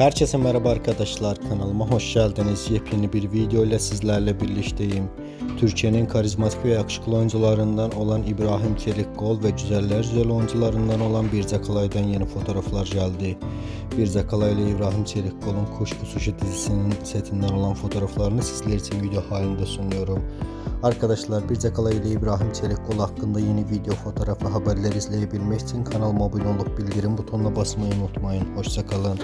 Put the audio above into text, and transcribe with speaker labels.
Speaker 1: Herkese merhaba arkadaşlar kanalıma hoş geldiniz. Yepyeni bir video ile sizlerle birlikteyim. Türkiye'nin karizmatik ve yakışıklı oyuncularından olan İbrahim Çelikkol ve güzeller güzel oyuncularından olan Birce Kalay'dan yeni fotoğraflar geldi. Birce Kalay ile İbrahim Çelikkol'un Kuşku Sushi dizisinin setinden olan fotoğraflarını sizler için video halinde sunuyorum. Arkadaşlar Birce Kalay ile İbrahim Çelikkol hakkında yeni video, fotoğraf ve haberler izleyebilmek için kanalıma abone olup bildirim butonuna basmayı unutmayın. Hoşçakalın.